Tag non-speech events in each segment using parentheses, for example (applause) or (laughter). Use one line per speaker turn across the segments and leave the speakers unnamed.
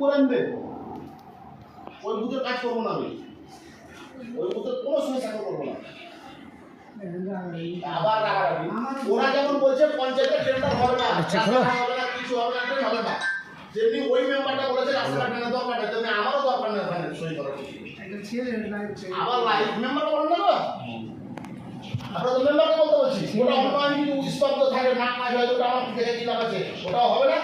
করে আনবে ওই বুথের কাজ করব না আমি। ওই বুথের কোনো সময় চাকরি করব না। আবার রাগারাগি। ওরা যেমন বলছে পঞ্চায়েতের টেন্ডার হবে না হবে না কিছু হবে না ট্রেন হবে না। যেমনি ওই মেম্বারটা বলেছে রাস্তাঘাট দরকার নেই তেমনি আমারও দরকার নেই ওখানে সই করার আবার লাইভ মেম্বারকে বলেন না আপনারা তো মেম্বারকে বলতে বলছি ওটা অন্য আইন যদি স্তব্ধ থাকে না কাজ হয় আমার থেকে কি আছে ওটাও হবে না।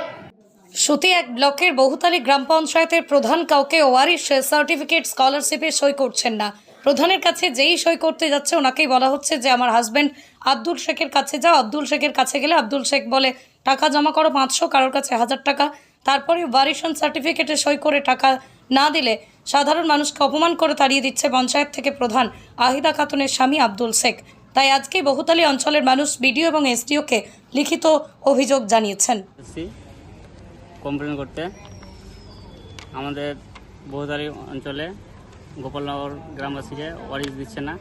সুতি এক ব্লকের বহুতালী গ্রাম পঞ্চায়েতের প্রধান কাউকে ওয়ারিশ সার্টিফিকেট স্কলারশিপে সই করছেন না। প্রধানের কাছে যেই সই করতে যাচ্ছে, ওনাকেই বলা হচ্ছে যে, আমার হাজব্যান্ড আব্দুল শেখের কাছে যাও, আব্দুল শেখের কাছে গেলে আব্দুল শেখ বলে, টাকা জমা করো পাঁচশো, কারোর কাছে হাজার টাকা। তারপরে ওয়ারিশন সার্টিফিকেটে সই করে টাকা না দিলে সাধারণ মানুষকে অপমান করে তাড়িয়ে দিচ্ছে পঞ্চায়েত থেকে প্রধান আহিদা খাতুনের স্বামী আব্দুল শেখ। তাই আজকে বহুতালী অঞ্চলের মানুষ বিডিও এবং এসডিওকে লিখিত অভিযোগ জানিয়েছেন।
কমপ্লেন করতে। আমাদের বহুদারি অঞ্চলে গোপালনগর গ্রামবাসীকে ওয়ারিশ দিচ্ছে না।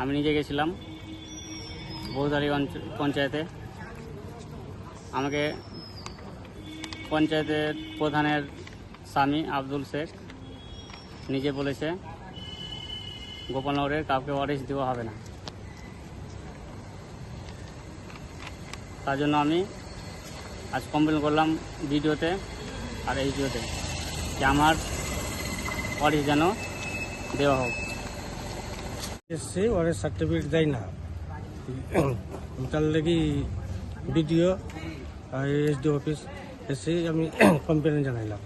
আমি নিজে গেছিলাম বহুদারি অঞ্চল পঞ্চায়েতে। আমাকে পঞ্চায়েতের প্রধানের স্বামী আব্দুল শেখ নিজে বলেছে গোপালনগরের কাউকে ওয়ারিশ দেওয়া হবে না। তার জন্য আমি আজ কমপ্লেন করলাম ভিডিওতে আর এইচডিওতে যে আমার অডিস যেন দেওয়া হোক।
এসছে, ওরা সার্টিফিকেট দেয় না। তার লাগি বিডিও আর এসডি অফিস এসে আমি (coughs) কমপ্লেন জানাইলাম।